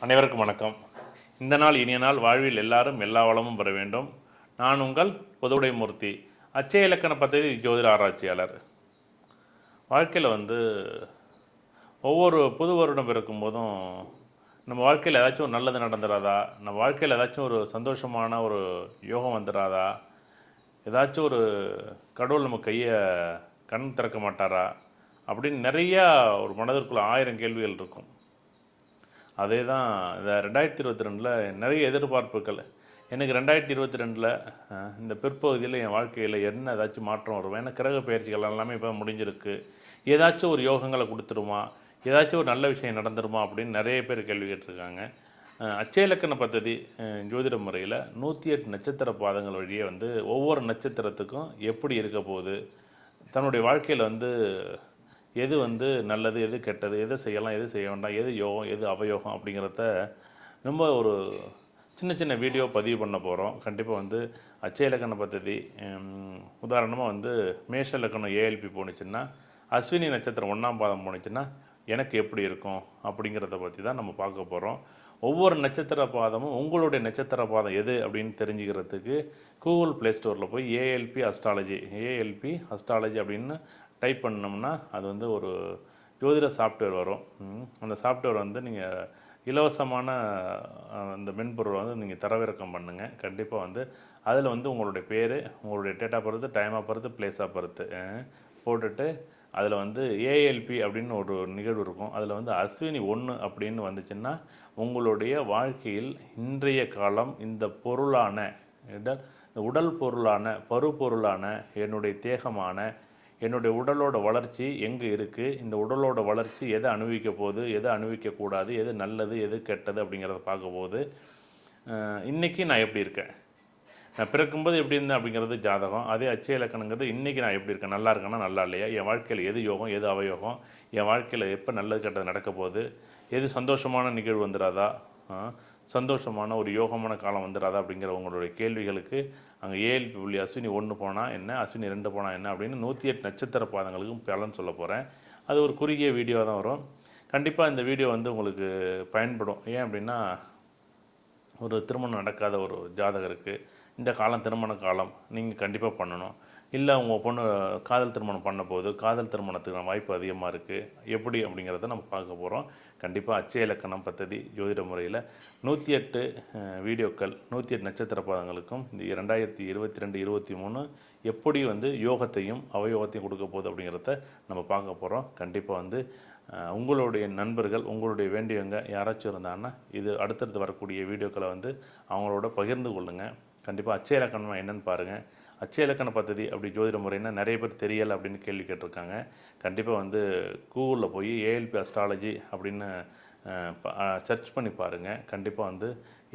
அனைவருக்கும் வணக்கம். இந்த நாள் இனிய நாள் வாழ்வில் எல்லாரும் எல்லா வளமும் பெற வேண்டும். நான் உங்கள் பொதுவுடை மூர்த்தி அச்சய இலக்கண பதவி ஜோதிட ஆராய்ச்சியாளர். வாழ்க்கையில் வந்து ஒவ்வொரு புது வருடம் பிறக்கும் போதும் நம்ம வாழ்க்கையில் ஏதாச்சும் ஒரு நல்லது நடந்துடாதா நம்ம வாழ்க்கையில் ஏதாச்சும் ஒரு சந்தோஷமான ஒரு யோகம் வந்துடாதா ஏதாச்சும் ஒரு கடவுள் நம்ம கையை கண் திறக்க மாட்டாரா? அப்படின்னு நிறையா ஒரு மனதிற்குள்ள ஆயிரம் கேள்விகள் இருக்கும். அதே தான் இந்த ரெண்டாயிரத்தி இருபத்தி ரெண்டில் நிறைய எதிர்பார்ப்புகள். எனக்கு ரெண்டாயிரத்தி இருபத்தி ரெண்டில் இந்த பிற்பகுதியில் என் வாழ்க்கையில் என்ன ஏதாச்சும் மாற்றம் வரும்? ஏன்னா கிரக பயிற்சிகள் எல்லாமே இப்போ முடிஞ்சிருக்கு. ஏதாச்சும் ஒரு யோகங்களை கொடுத்துருமா? ஏதாச்சும் ஒரு நல்ல விஷயம் நடந்துருமா? அப்படின்னு நிறைய பேர் கேள்வி கேட்டிருக்காங்க. அச்சயலக்கண அச்சய பദ്ധதி ஜோதிட முறையில் நூற்றி எட்டு நட்சத்திர பாதங்கள் வழியே வந்து ஒவ்வொரு நட்சத்திரத்துக்கும் எப்படி இருக்க போகுது? தன்னுடைய வாழ்க்கையில் வந்து எது வந்து நல்லது எது கெட்டது எது செய்யலாம் எது செய்ய வேண்டாம் எது யோகம் எது அவயோகம் அப்படிங்கிறத ரொம்ப ஒரு சின்ன சின்ன வீடியோ பதிவு பண்ண போகிறோம் கண்டிப்பாக வந்து அச்சய இலக்கண பத்ததி உதாரணமாக வந்து மேஷ இலக்கணம் ஏஎல்பி போணுச்சுன்னா அஸ்வினி நட்சத்திரம் ஒன்றாம் பாதம் போணுச்சுன்னா எனக்கு எப்படி இருக்கும் அப்படிங்கிறத பற்றி தான் நம்ம பார்க்க போகிறோம் ஒவ்வொரு நட்சத்திர பாதமும் உங்களுடைய நட்சத்திர பாதம் எது அப்படின்னு தெரிஞ்சுக்கிறதுக்கு கூகுள் ப்ளே ஸ்டோரில் போய் ஏஎல்பி அஸ்ட்ராலஜி ஏஎல்பி அஸ்ட்ராலஜி அப்படின்னு டைப் பண்ணோம்னா அது வந்து ஒரு ஜோதிட சாஃப்ட்வேர் வரும். அந்த சாஃப்ட்வேர் வந்து நீங்கள் இலவசமான அந்த மென்பொருளை வந்து நீங்கள் தரவிறக்கம் பண்ணுங்கள் கண்டிப்பாக வந்து அதில் வந்து உங்களுடைய பேர் உங்களுடைய டேட்டா பொறுத்து டைம் ஆஃப் பொறுத்து பிளேஸ் போட்டுட்டு அதில் வந்து ஏஎல்பி அப்படின்னு ஒரு நிகழ்வு இருக்கும். அதில் வந்து அஸ்வினி ஒன்று அப்படின்னு வந்துச்சுன்னா உங்களுடைய வாழ்க்கையில் இன்றைய காலம் இந்த பொருளான இந்த உடல் பொருளான பருப்பொருளான என்னுடைய தேகமான என்னுடைய உடலோட வளர்ச்சி எங்கே இருக்குது இந்த உடலோட வளர்ச்சி எதை அனுபவிக்க போகுது? எதை அனுபவிக்கக்கூடாது எது நல்லது? எது கெட்டது? அப்படிங்கிறத பார்க்க போகுது நான் எப்படி இருக்கேன்? நான் பிறக்கும்போது எப்படி இருந்தேன் அப்படிங்கிறது ஜாதகம். அதே அச்சய இலக்கணங்கிறது இன்றைக்கி நான் எப்படி இருக்கேன்? நல்லா இருக்கேன்னா நல்லா இல்லையா? என் வாழ்க்கையில் எது யோகம்? எது அவயோகம்? என் வாழ்க்கையில் எப்போ நல்லது கெட்டது நடக்க போகுது? எது சந்தோஷமான நிகழ்வு வந்துடாதா சந்தோஷமான ஒரு யோகமான காலம் வந்துடாதா அப்படிங்கிற உங்களுடைய கேள்விகளுக்கு அங்கே ஏஎல்பி புள்ளி அஸ்வினி ஒன்று போனால் என்ன அஸ்வினி ரெண்டு போனால் என்ன அப்படின்னு நூற்றி எட்டு நட்சத்திர பாதங்களுக்கும் பலன் சொல்ல போகிறேன் அது ஒரு குறுகிய வீடியோ தான் வரும். கண்டிப்பாக இந்த வீடியோ வந்து உங்களுக்கு பயன்படும். ஏன் அப்படின்னா ஒரு திருமணம் நடக்காத ஒரு ஜாதகருக்கு இந்த காலம் திருமண காலம் நீங்கள் கண்டிப்பாக பண்ணணும். இல்லை உங்கள் பொண்ணு காதல் திருமணம் பண்ண போது காதல் திருமணத்துக்கான வாய்ப்பு அதிகமாக இருக்குது எப்படி அப்படிங்கிறத நம்ம பார்க்க போகிறோம் கண்டிப்பாக அச்சய இலக்கணம் பத்ததி ஜோதிட முறையில் நூற்றி எட்டு வீடியோக்கள் நூற்றி எட்டு நட்சத்திர பாதங்களுக்கும் இந்த இரண்டாயிரத்தி இருபத்தி ரெண்டு இருபத்தி மூணு எப்படி வந்து யோகத்தையும் அவயோகத்தையும் கொடுக்க போகுது அப்படிங்கிறத நம்ம பார்க்க போகிறோம் கண்டிப்பாக வந்து உங்களுடைய நண்பர்கள் உங்களுடைய வேண்டியவங்க யாராச்சும் இருந்தாங்கன்னா இது அடுத்தடுத்து வரக்கூடிய வீடியோக்களை வந்து அவங்களோட பகிர்ந்து கொள்ளுங்கள் கண்டிப்பாக அச்சய இலக்கணம் என்னென்னு பாருங்கள் அச்சய இலக்கண பദ്ധதி அப்படி ஜோதிட முறைன்னா நிறைய பேர் தெரியலை அப்படின்னு கேள்வி கேட்டிருக்காங்க. கண்டிப்பாக வந்து கூகுளில் போய் ஏஎல்பி அஸ்ட்ராலஜி அப்படின்னு சர்ச் பண்ணி பாருங்கள் கண்டிப்பாக வந்து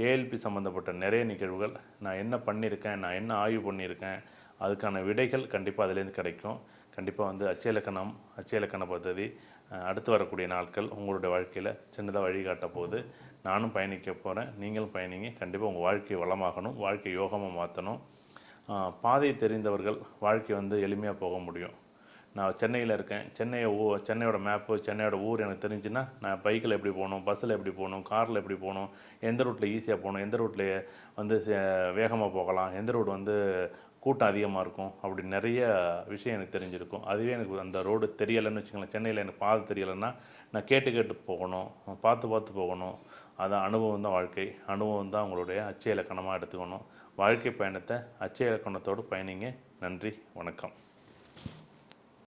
ஏஎல்பி சம்மந்தப்பட்ட நிறைய நிகழ்வுகள். நான் என்ன பண்ணியிருக்கேன் நான் என்ன ஆய்வு பண்ணியிருக்கேன் அதுக்கான விடைகள் கண்டிப்பாக அதுலேருந்து கிடைக்கும். கண்டிப்பாக வந்து அச்சயலக்கணம் அச்சயலக்கண அச்சய பദ്ധதி அடுத்து வரக்கூடிய நாட்கள் உங்களுடைய வாழ்க்கையில் சின்னதாக வழிகாட்ட போகுது. நானும் பயணிக்க போகிறேன் நீங்களும் பயணிங்க. கண்டிப்பாக உங்கள் வாழ்க்கை வளமாகணும் வாழ்க்கை யோகமாக மாற்றணும் பாதை தெரிந்தவர்கள் வாழ்க்கை வந்து எளிமையாக போக முடியும். நான் சென்னையில் இருக்கேன். சென்னையை ஊ சென்னையோட மேப்பு சென்னையோட ஊர் எனக்கு தெரிஞ்சுன்னா நான் பைக்கில் எப்படி போகணும் பஸ்ஸில் எப்படி போகணும் காரில் எப்படி போகணும் எந்த ரூட்டில் ஈஸியாக போகணும் எந்த ரூட்டில் வந்து வேகமாக போகலாம் எந்த ரூட் வந்து கூட்டம் அதிகமாக இருக்கும். அப்படி நிறைய விஷயம் எனக்கு தெரிஞ்சிருக்கும். அதுவே எனக்கு அந்த ரோடு தெரியலைன்னு வச்சுக்கோங்களேன். சென்னையில் எனக்கு பாதை தெரியலைன்னா நான் கேட்டு கேட்டு போகணும். பார்த்து பார்த்து போகணும். அதான் அனுபவம் தான் வாழ்க்கை. அனுபவம் தான் உங்களுடைய அச்சய இலக்கணமாக எடுத்துக்கணும். வாழ்க்கை பயணத்தை அச்சய இலக்கணத்தோடு பயணிங்க. நன்றி. வணக்கம்.